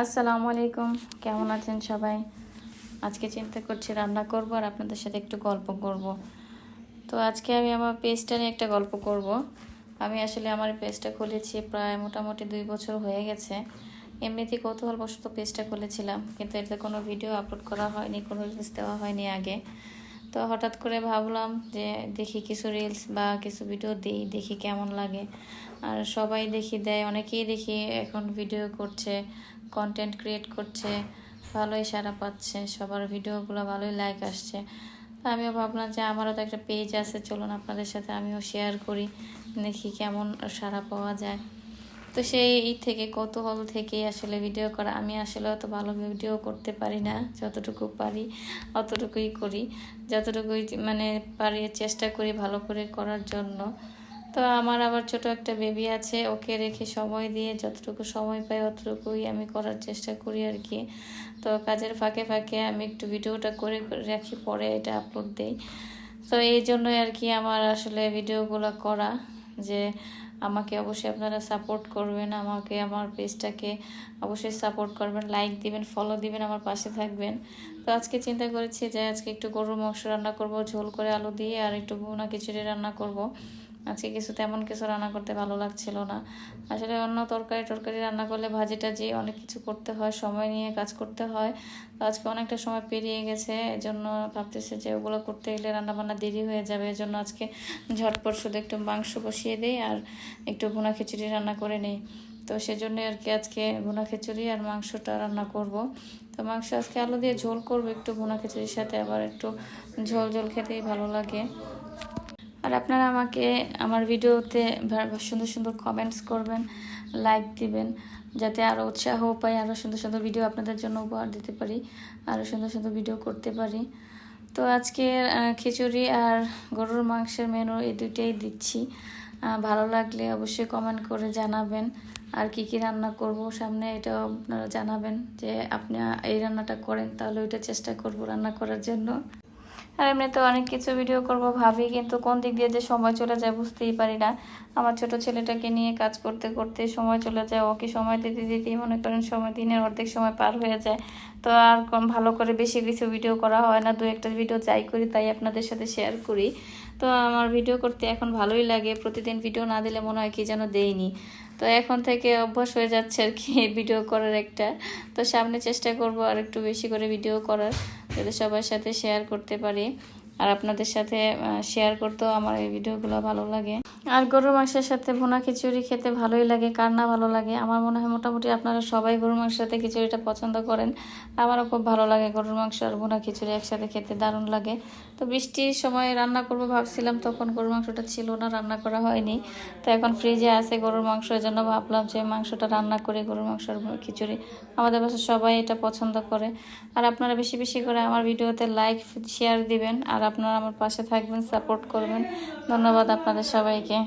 আসসালামু আলাইকুম। কেমন আছেন সবাই? আজকে চিন্তা করছি রান্না করব আর আপনাদের সাথে একটু গল্প করব। তো আজকে আমি আমার পেজটা নিয়ে একটা গল্প করব। আমি আসলে আমার পেজটা খুলেছি প্রায় মোটামুটি দুই বছর হয়ে গেছে। এমনিতেই কৌতূহলবশত পেজটা খুলেছিলাম, কিন্তু এতে কোনো ভিডিও আপলোড করা হয়নি, কোনো রিলস দেওয়া হয়নি আগে। তো হঠাৎ করে ভাবলাম যে দেখি কিছু রিলস বা কিছু ভিডিও দিই, দেখি কেমন লাগে। আর সবাই দেখি দেয়, অনেকেই দেখি এখন ভিডিও করছে। কন্টেন্ট ক্রিয়েট করছে, ভালোই সাড়া পাচ্ছে, সবার ভিডিওগুলো ভালোই লাইক আসছে। আমিও ভাবলাম যে আমারও তো একটা পেজ আছে, চলুন আপনাদের সাথে আমিও শেয়ার করি, দেখি কেমন সাড়া পাওয়া যায়। তো সেই থেকে, কৌতূহল থেকে আসলে ভিডিও করা। আমি আসলে অত ভালো ভিডিও করতে পারি না, যতটুকু পারি, অতটুকুই করি। যতটুকুই মানে পারি, চেষ্টা করি ভালো করে করার জন্য। তো আমার আবার ছোট একটা বেবি আছে, ওকে রেখে সময় দিয়ে যতটুকু সময় পাই অতটুকুই আমি করার চেষ্টা করি আর কি। তো কাজের ফাঁকে ফাঁকে আমি একটু ভিডিওটা করে রাখি, পরে এটা আপলোড দেই। তো এই জন্যই আর কি আমার আসলে ভিডিওগুলো করা, যে আমাকে অবশ্যই আপনারা সাপোর্ট করবেন, আমাকে আমার পেজটাকে অবশ্যই সাপোর্ট করবেন লাইক দিবেন ফলো দিবেন, আমার পাশে থাকবেন। তো আজকে চিন্তা করেছি যে আজকে একটু গরুর মাংস রান্না করব, ঝোল করে আলু দিয়ে আর একটু ভুনা খিচুড়ি রান্না করব। আজকে কিছু তেমন কিছু রান্না করতে ভালো লাগছিল না। আসলে অন্য তরকারি টরকারি রান্না করলে ভাজি টাজি অনেক কিছু করতে হয়, সময় নিয়ে কাজ করতে হয়। তো আজকে অনেকটা সময় পেরিয়ে গেছে, এজন্য ভাবতেছে যে ওগুলো করতে গেলে রান্নাবান্না দেরি হয়ে যাবে। এজন্য আজকে ঝটপট শুধু একটু মাংস বসিয়ে দিই আর একটু ভুনা খিচুড়ি রান্না করে নিই। তো সেজন্য আর কি আজকে ভুনা খিচুড়ি আর মাংসটা রান্না করব। তো মাংস আজকে আলু দিয়ে ঝোল করব একটু ভুনা খিচুড়ির সাথে, আবার একটু ঝোল ঝোল খেতেই ভালো লাগে। আর আপনারা আমাকে আমার ভিডিওতে সুন্দর সুন্দর কমেন্টস করবেন লাইক দিবেন, যাতে আরও উৎসাহ পাই আরও সুন্দর সুন্দর ভিডিও আপনাদের জন্য উপহার দিতে পারি আরও সুন্দর সুন্দর ভিডিও করতে পারি। তো আজকে খিচুড়ি আর গরুর মাংসের মেনু এই দুইটাই দিচ্ছি। ভালো লাগলে অবশ্যই কমেন্ট করে জানাবেন। আর কি কি রান্না করব সামনে এটাও আপনারা জানাবেন যে আপনি এই রান্নাটা করেন, তাহলে ওইটা চেষ্টা করব রান্না করার জন্য। আর এমনিতে অনেক কিছু ভিডিও করব ভাবি, কিন্তু কোন দিক দিয়ে যে সময় চলে যায় বুঝতেই পারি না। আমার ছোট ছেলেটাকে নিয়ে কাজ করতে করতে সময় চলে যায় ওকে সময় দিতে দিতেই মনে করেন সময় দিনের অর্ধেক সময় পার হয়ে যায়। তো আর ভালো করে বেশি কিছু ভিডিও করা হয় না, দু একটা ভিডিও যাই করি তাই আপনাদের সাথে শেয়ার করি। তো আমার ভিডিও করতে এখন ভালোই লাগে, প্রতিদিন ভিডিও না দিলে মনে হয় কি যেন দেইনি। তো এখন থেকে অভ্যাস হয়ে যাচ্ছে আর কি ভিডিও করার একটা। তো সামনে চেষ্টা করব আর একটু বেশি করে ভিডিও করার। যাতে সবার সাথে শেয়ার করতে পারি। আর আপনাদের সাথে শেয়ার করতেও আমার এই ভিডিওগুলো ভালো লাগে। আর গরুর মাংসের সাথে ভুনা খিচুড়ি খেতে ভালোই লাগে, কার না ভালো লাগে? আমার মনে হয় মোটামুটি আপনারা সবাই গরুর মাংসের সাথে খিচুড়িটা পছন্দ করেন। আমারও খুব ভালো লাগে গরুর মাংস আর ভুনা খিচুড়ি একসাথে খেতে, দারুণ লাগে। তো বৃষ্টির সময় রান্না করব ভাবছিলাম, তখন গরুর মাংসটা ছিল না, রান্না করা হয়নি। তো এখন ফ্রিজে আছে গরুর মাংস, এই জন্য ভাবলাম যে মাংসটা রান্না করে, গরুর মাংস আর খিচুড়ি। আমাদের বাসায় সবাই এটা পছন্দ করে। আর আপনারা বেশি বেশি করে আমার ভিডিওতে লাইক শেয়ার দিবেন। আর আপনারা আমার পাশে থাকবেন সাপোর্ট করবেন। ধন্যবাদ আপনাদের সবাইকে।